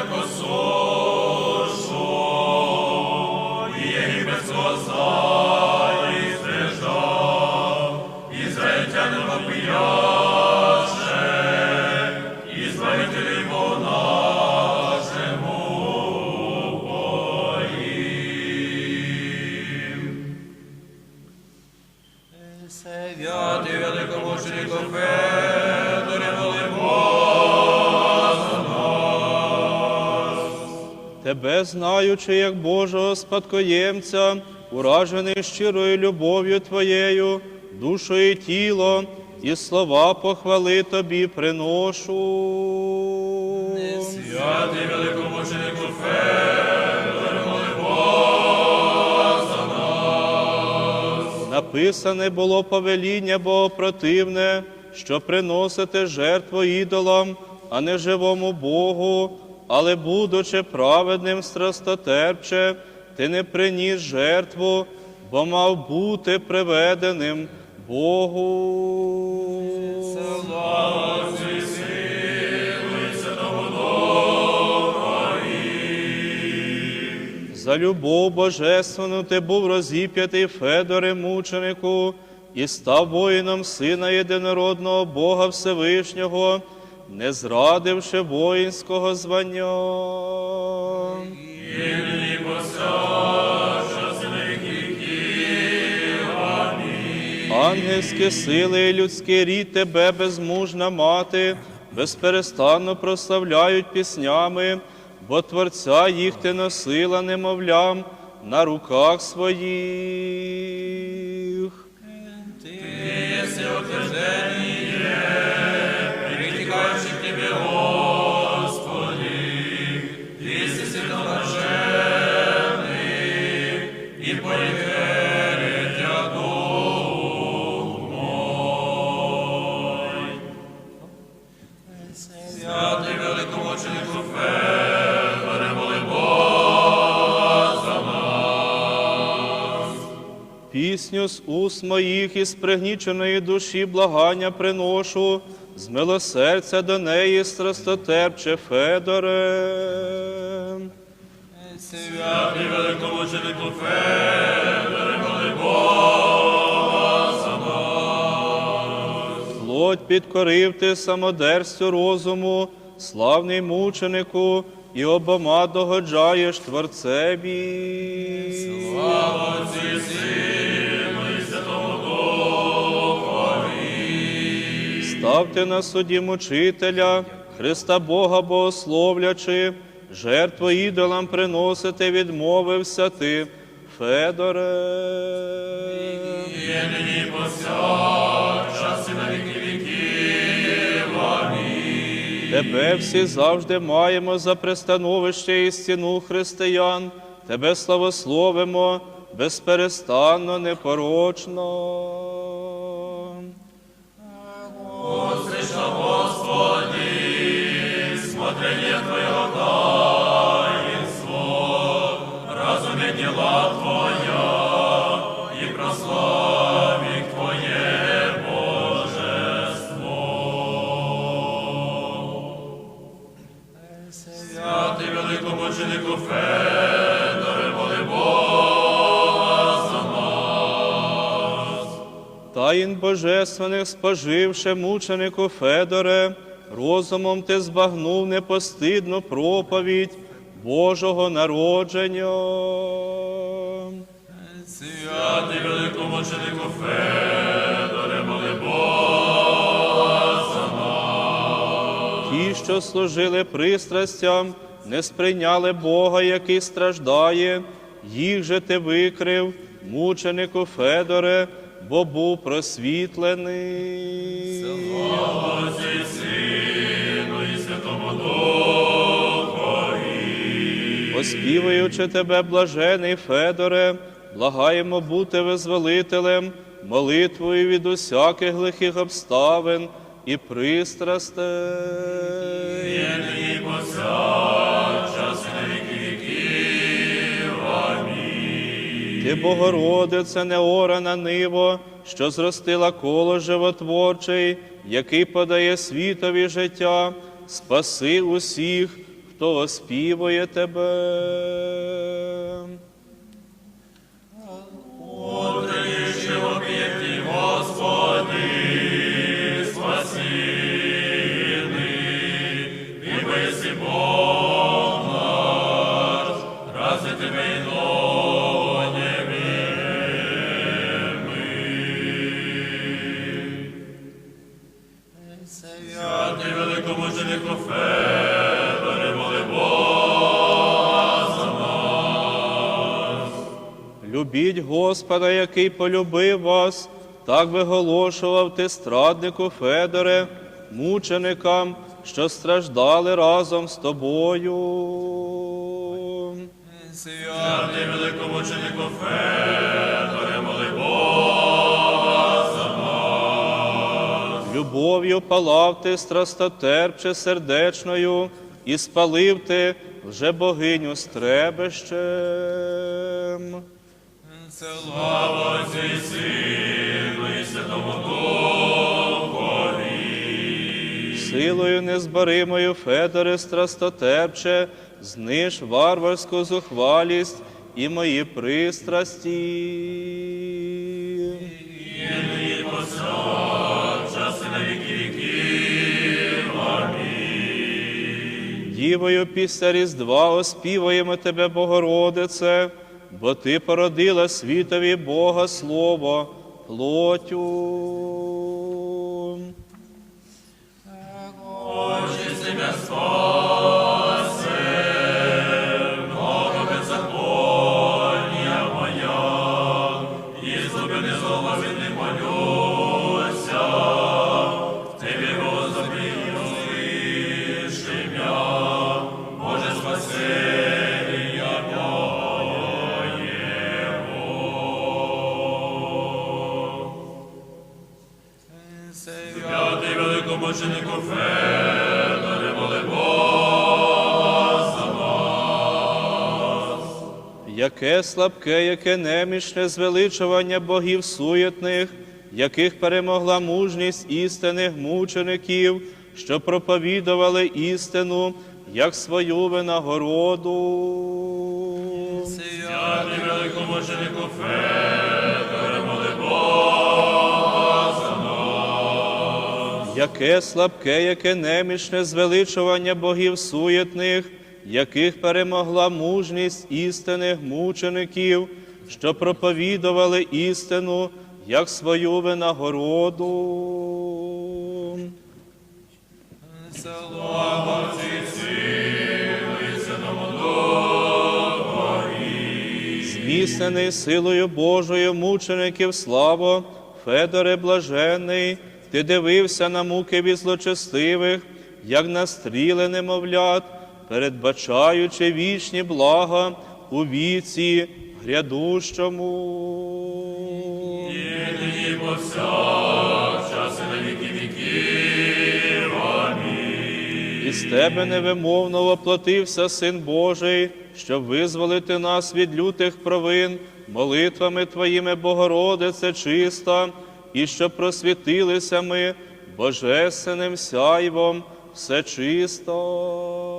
Santo, Тебе, знаючи, як Божого спадкоємця, уражений щирою любов'ю Твоєю, душу і тіло, і слова похвали Тобі приношу. Святий великомученику Федоре, моли Бога за нас. Написане було повеління Богопротивне, що приносите жертву ідолам, а не живому Богу, але, будучи праведним страстотерпче, ти не приніс жертву, бо мав бути приведеним Богу. Слава. За любов божественну ти був розіп'ятий Федоре мученику і став воїном Сина єдинородного Бога Всевишнього, не зрадивши воїнського звання. Сини. Амінь. Ангельські сили і людський рід тебе безмужна мати, безперестанно прославляють піснями, бо Творця їх ти носила немовлям на руках своїх. Великомученику Федоре, моли Бога за нас. Пісню з уст моїх із пригніченої душі благання приношу, з милосердя до неї страстотерпче Федоре. Святий великомученику Федоре, моли Бога за нас. Плоть підкорив ти самодерстю розуму, славний мученику, і обома догоджаєш Творцеві. Слава Отцю і Сину і Святому Духові. Ставте на суді мучителя, Христа Бога богословлячи, жертву ідолам приносити, відмовився ти, Федоре. Є нині повсякчас Тебе всі завжди маємо за пристановище і стіну християн, Тебе славословимо безперестанно, непорочно. Господи, смотрение Твоего Таїн божественних споживши мученику Федоре, розумом ти збагнув непостидну проповідь Божого народження. Святий великомученику Федоре, моли Бога за нас. Ті, що служили пристрастям, не сприйняли Бога, який страждає, їх же ти викрив, мученику Федоре, бо був просвітлений. Слава Отцю Сину і Святому Духові. Оспівуючи тебе, блажений Федоре, благаємо бути визволителем, молитвою від усяких лихих обставин і пристрастей. Є нині Ти, Богородице, неорана ниво, що зростила коло животворчий, який подає світові життя, спаси усіх, хто оспівує тебе. Який полюбив вас, так виголошував ти страднику Федоре, мученикам, що страждали разом з тобою. Святий великомученику Федоре, моли Бога за нас. Любов'ю палав ти страстотерпче сердечною, і спалив ти вже богиню стребещем. Слава Отцю і Сину і Святому Духові. Силою незборимою Федоре страстотерпче, зниж варварську зухвалість і мої пристрасті. Дівою після Різдва оспіваємо Тебе, Богородице, бо Ти породила світові Бога Слово плотю. Слабке, яке немічне звеличування богів суєтних, яких перемогла мужність істинних мучеників, що проповідували істину, як свою винагороду. Святий великомученику Федоре, моли Бога за нас. Яке слабке, яке немічне звеличування богів суєтних, яких перемогла мужність істинних мучеників, що проповідували істину, як свою винагороду. Слава. Зміцнений силою Божою мучеників славо, Федоре блажений, ти дивився на муки від злочестивих, як на стріли немовлят, передбачаючи вічні блага у віці грядущому. І нині повсякчас і на тебе невимовно воплотився Син Божий, щоб визволити нас від лютих провин, молитвами Твоїми, Богородице чиста, і щоб просвітилися ми божественним сяйвом все чисто.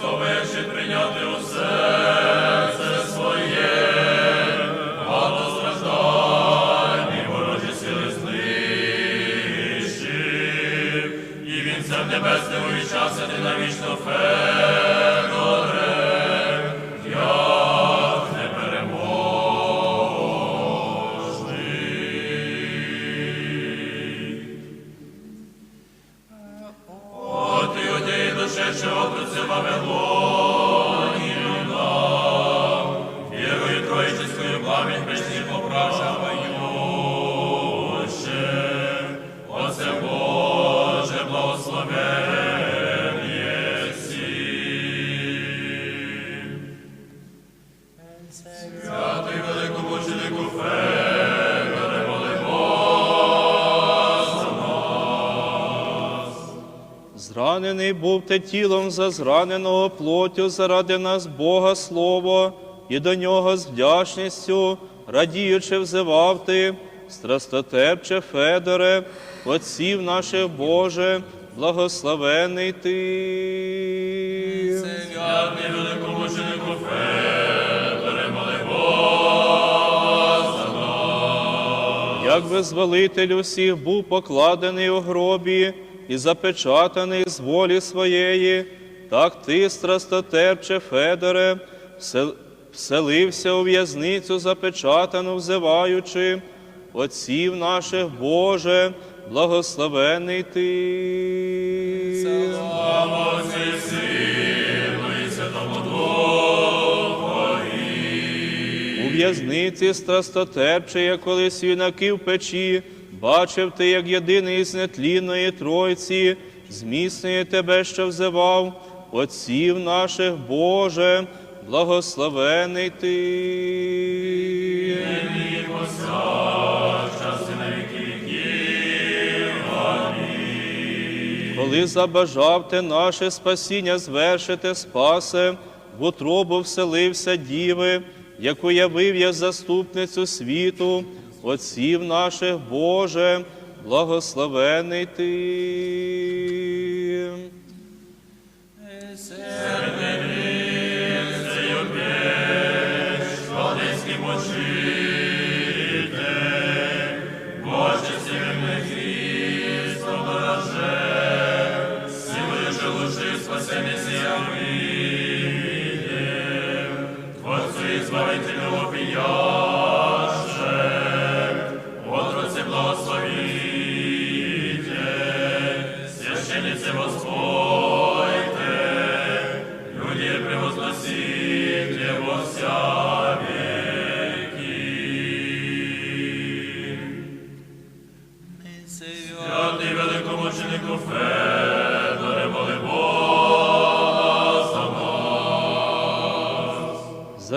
Христове прийняти у серце своє, багато страждань і ворожі сили знищив, і він це небесне увічався ти навічно Федоре, Святий великомученику Федоре, моли Бога за нас. Зранений був ти тілом за зраненого плоттю заради нас Бога Слово, і до нього з вдячністю, радіючи, взивав ти, страстотерпче Федоре, отців наших Боже, благословений ти. Святий великомученику Як визволитель усіх був покладений у гробі і запечатаний з волі своєї, так ти, страстотерпче Федоре, всел- вселився у в'язницю запечатану, взиваючи, отців наших Боже, благословений ти. Слава в'язниці страстотерпче, як колись в печі, бачив ти, як єдиний із нетлінної тройці, зміцнює тебе, що взивав, отців наших Боже, благословений ти. Коли забажав ти наше спасіння звершити спасе, в утробу вселився діви, яку я заступницю світу, отців наших Боже, благословений ти.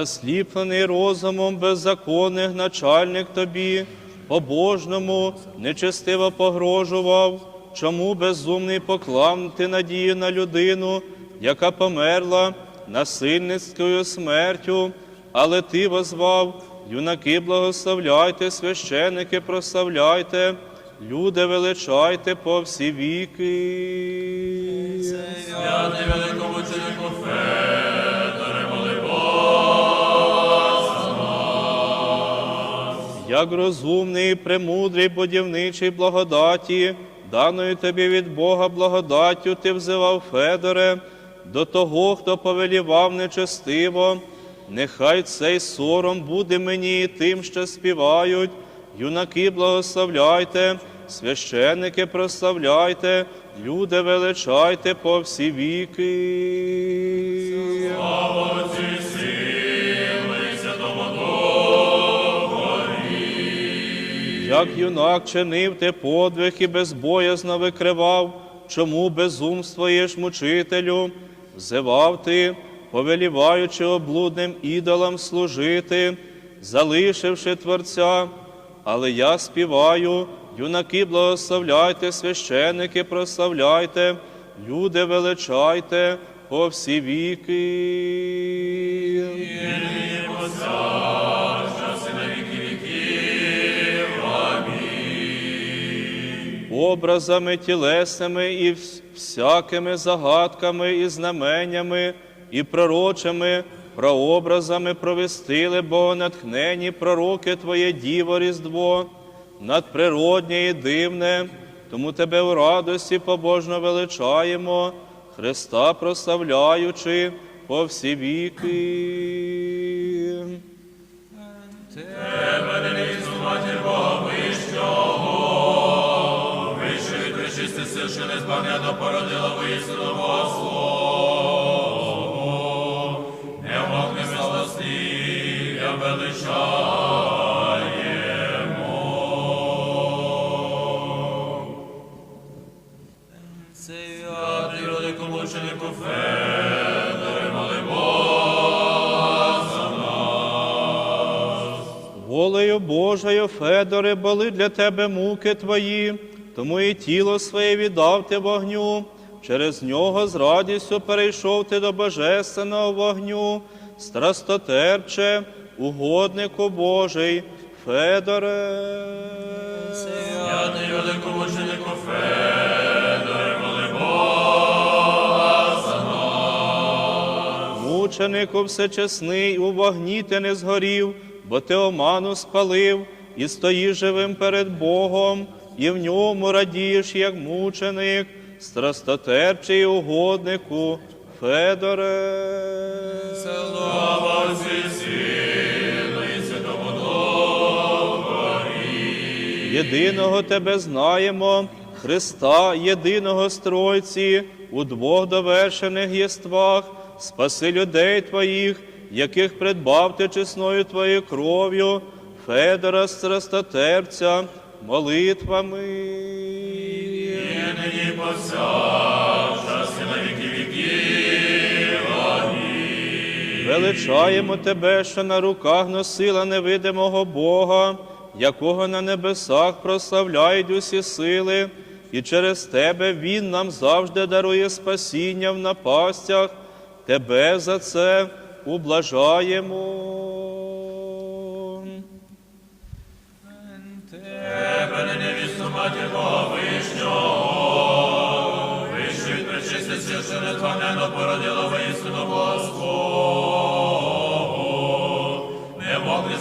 Засліплений розумом беззаконних начальник тобі, побожному, нечестиво погрожував, чому безумний поклав ти надію на людину, яка померла насильницькою смертю, але ти возвав, юнаки благословляйте, священики прославляйте, люди величайте по всі віки. Святий великомученику Федоре, як розумний, премудрий, будівничий благодаті, даною тобі від Бога благодаттю ти взивав Федоре, до того, хто повелівав нечестиво, нехай цей сором буде мені і тим, що співають, юнаки благословляйте, священники прославляйте, люди величайте по всі віки. Отцю Як юнак чинив ти подвиг і безбоязно викривав, чому безумствуєш мучителю, взивав ти, повеліваючи облудним ідолам служити, залишивши Творця, але я співаю, юнаки благословляйте, священики прославляйте, люди величайте по всі віки. Образами тілесними і всякими загадками і знаменнями, і пророчими прообразами провестили богонатхнені пророки Твоє Діво Різдво, надприроднє і дивне, тому Тебе у радості побожно величаємо, Христа прославляючи по всі віки. для тебе муки твої, тому і тіло своє віддав ти вогню, через нього з радістю перейшов ти до божественного вогню, страстотерче, угоднику Божий, Федоре. Святий великомученику Федоре, моли Бога за. Мученику всечесний, у вогні ти не згорів, бо ти оману спалив і стоїш живим перед Богом, і в ньому радієш, як мученик, страстотерпчий угоднику, Федоре. Слава Єдиного Тебе знаємо, Христа, єдиного Стройці, у двох довершених єствах, спаси людей Твоїх, яких придбав ти чесною Твоєю кров'ю, Федора страстотерпця, молитвами. Нині і на віки. Величаємо Тебе, що на руках носила невидимого Бога, якого на небесах прославляють усі сили, і через Тебе Він нам завжди дарує спасіння в напастях. Тебе за це ублажаємо.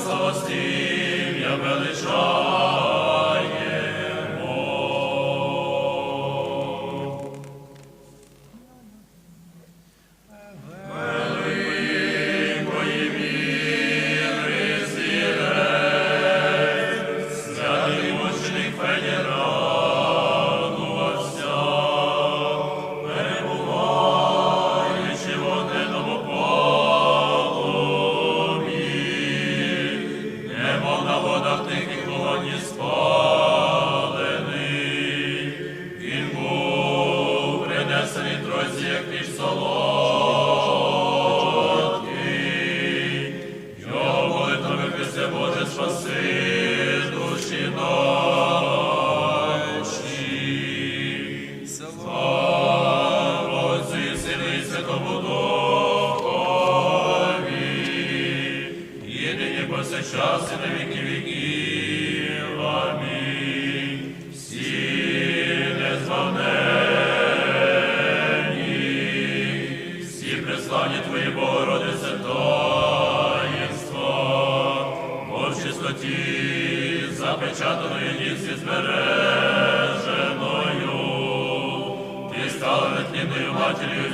Могли славостів, я величаємо. Запечатаною дівці збереженою, ти стала нетлінною матір'ю